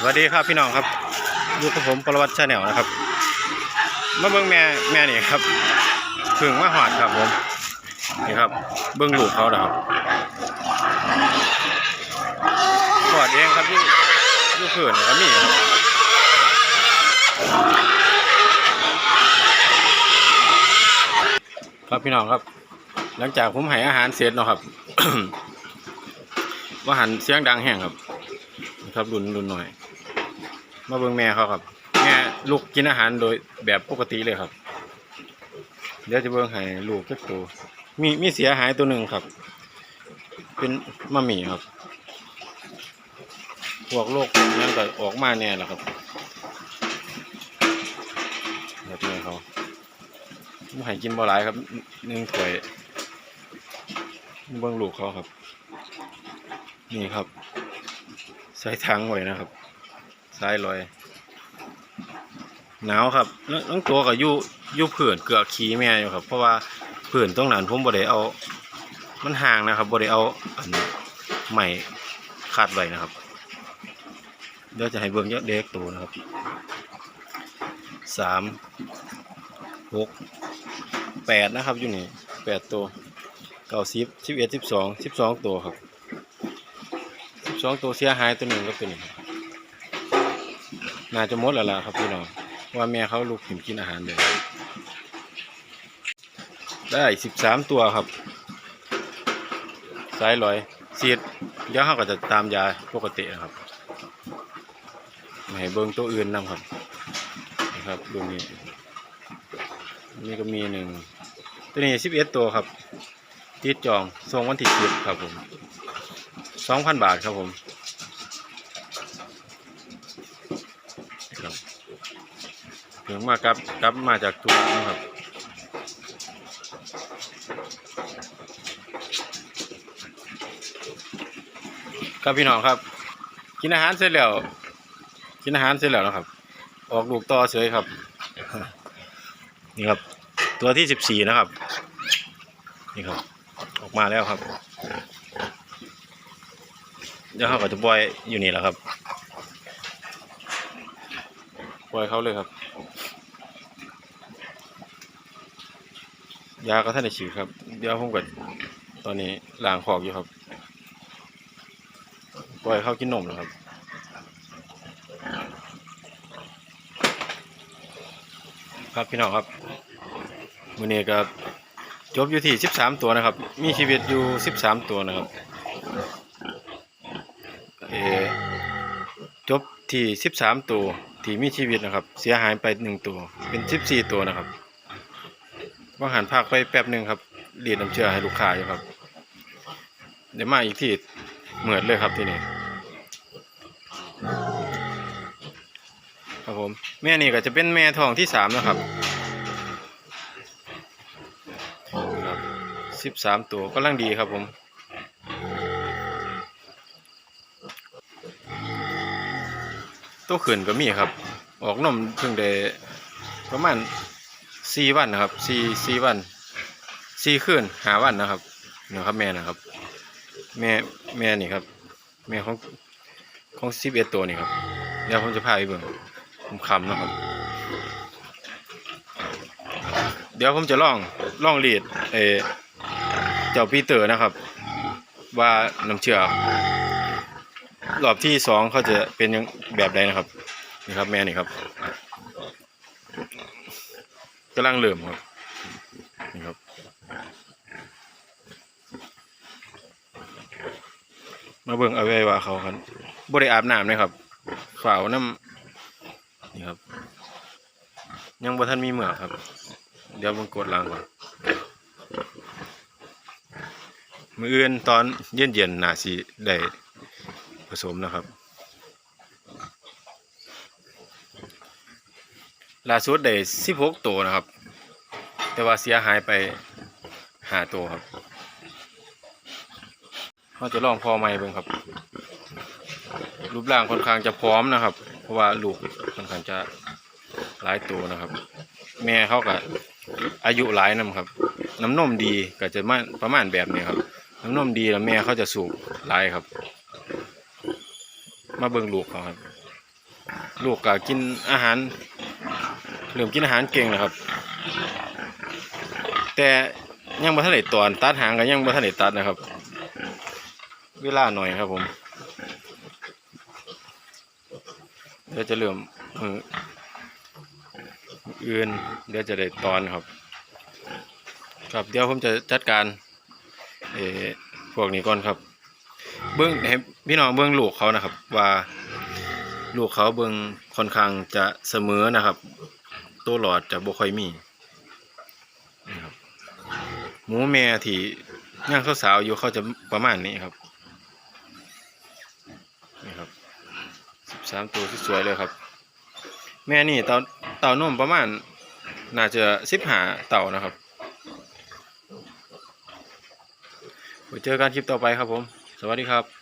สวัสดีครับพี่น้องครับอยู่กับผมปรวัติชาแนลนะครับมาเบิ้งแม่แม่นี่ครับพึ่งมาหอดครับผมนี่ครับเบิ้งลูกเขานะครับหอดเองครับอยู่อยู่เพื่อนครับมีครับครับพี่น้องครับ หลังจากผมให้อาหารเสร็จเนาะครับว่าหันเสียงดังแห้งครับ ครับรุนรุนหน่อย มาเบิ่งแม่เขาครับ แม่ลูกกินอาหารโดยแบบปกติเลยครับ เดี๋ยวจะเบิ่งให้ลูกเก็บตัวมีมีเสียหายตัวหนึ่งครับ เป็นมะหมี่ครับ พวกโรคนั่นก็ออกมาแน่แหละครับแบบนี้เขาไม่ให้กินบ่หลายครับหนึ่งถ้วยเบิ่งลูกเขาครับ นี่ครับ ใส่ถังไว้นะครับ สายลอย หนาวครับแล้วน้องตัวก็อยู่ยู่เผื่อนเกือกขี้แม่อยู่ครับ เพราะว่าเผื่อนตรงนั้นผมบ่ได้เอา มันห่างนะครับบ่ได้เอาอันใหม่คาดไว้นะครับเดี๋ยวจะให้เบิ่งเยอะเด็กตัวนะครับสามหกแปดนะครับอยู่นี่แปดตัวเก้าสิบสิบเอ็ดสิบสองสิบสองตัวครับสองตัวเสียหายตัวหนึ่งก็ตัวหนึ่ง น่าจะหมดแล้วล่ะครับพี่น้องว่าแม่เขาลูกหิมกินอาหารเลยได้สิบสามตัวครับสายลอยสีดเดี๋ยวเขาก็จะตามยาปกติครับไม่ให้เบิ้งตัวอื่นนำครับนะครับดูนี้นี่ก็มีหนึ่งตัวนี้สิบเอ็ดตัวครับติดจองส่งวันที่สิบครับผมสองพันบาทครับผมครับ ถึงมากับกับมาจากตัวนะครับครับพี่น้องครับ กินอาหารเสร็จแล้วกินอาหารเสร็จแล้วนะครับ ออกลูกต่อเฉยครับ นี่ครับ ตัวที่สิบสี่นะครับ นี่ครับ ออกมาแล้วครับเดี๋ยวเขาก็จะปล่อยอยู่นี่แหละครับปล่อยเขาเลยครับ ยาก็ท่านได้ฉีดครับ เดี๋ยวผมก็ตอนนี้ล้างขอกอยู่ครับ ปล่อยเข้ากินนมแล้วครับครับพี่น้องครับมือนี้ก็จบอยู่ที่สิบสามตัวนะครับ มีชีวิตอยู่สิบสามตัวนะครับเอจบที่สิบสามตัวที่มีชีวิตนะครับ เสียหายไปหนึ่งตัว เป็นสิบสี่ตัวนะครับ ว่าหันภาคไปแป๊บหนึ่งครับเรียนน้ำเชื่อให้ลูกค้าอยู่ครับ เดี๋ยวมาอีกที่เหมือนเลยครับที่นี่ครับผม แม่นี่ก็จะเป็นแม่ทองที่สามนะครับสิบสามตัวก็ลังดีครับผมตัวขืนก็มีครับ ออกนมเพิ่งได้ประมาณ สี่วันนะครับสี่สี่วันสี่คืนหาวันนะครับนี่ครับแม่นะครับ แม่แม่นี่ครับ แม่ของของสิบเอ็ดตัวนี่ครับเดี๋ยวผมจะพาไปเบิ่งผมคำนะครับ เดี๋ยวผมจะล่องล่องรีดเอเจ้าปีเตอร์นะครับ ว่าน้ำเชื่อรอบที่สองเขาจะเป็นยังแบบใดนะครับนี่ครับแม่นี่ครับ กำลังเริ่มครับนี่ครับมาเบิ่งเอาไว้ว่าเขาครับบริอาบน้ำเลยครับฝ่าวน้ำนี่ครับ ยังบ่ทันมีเหมือกครับ เดี๋ยวมึงกดล้างก่อนมืออื่นตอนเย็นเย็นๆน่าสิได้ผสมนะครับ ล่าสุดได้สิบหกตัวนะครับ แต่ว่าเสียหายไปหาตัวครับเราจะลองพอใหม่เบิ่งครับ รูปร่างค่อนข้างจะพร้อมนะครับ เพราะว่าลูกค่อนข้างจะหลายตัวนะครับ แม่เขาก็อายุหลายนํครับ น้ำนมดีก็จะมาประมาณแบบนี้ครับ น้ำนมดีแล้วแม่เขาจะสูบหลายครับ มาเบิ่งลูกเขาครับ ลูกก็กินอาหาร เริ่มกินอาหารเก่งแล้วครับ แต่ยังบ่ทันได้ตอนตัดหางก็ยังบ่ทันได้ตัดนะครับ เวลาหน่อยครับผมเดี๋ยวจะเริ่มมืออื่นเดี๋ยวจะได้ตอนครับ ครับเดี๋ยวผมจะจัดการเอพวกนี้ก่อนครับ เบิ้องให้พี่น้องเบิ้องลูกเขานะครับ ว่าลูกเขาเบิ้องค่อนข้างจะเสมอนะครับ ตัวหลอดจะบ่ค่อยมีนะครับหมูแม่ที่ย่างสาวๆอยู่เขาจะประมาณนี้ครับนี่ครับสิบสามตัวที่สวยเลยครับ แม่นี่เต่าเต่านมประมาณน่าจะสิบหาเต่านะครับไว้เจอกันคลิปต่อไปครับผม สวัสดีครับ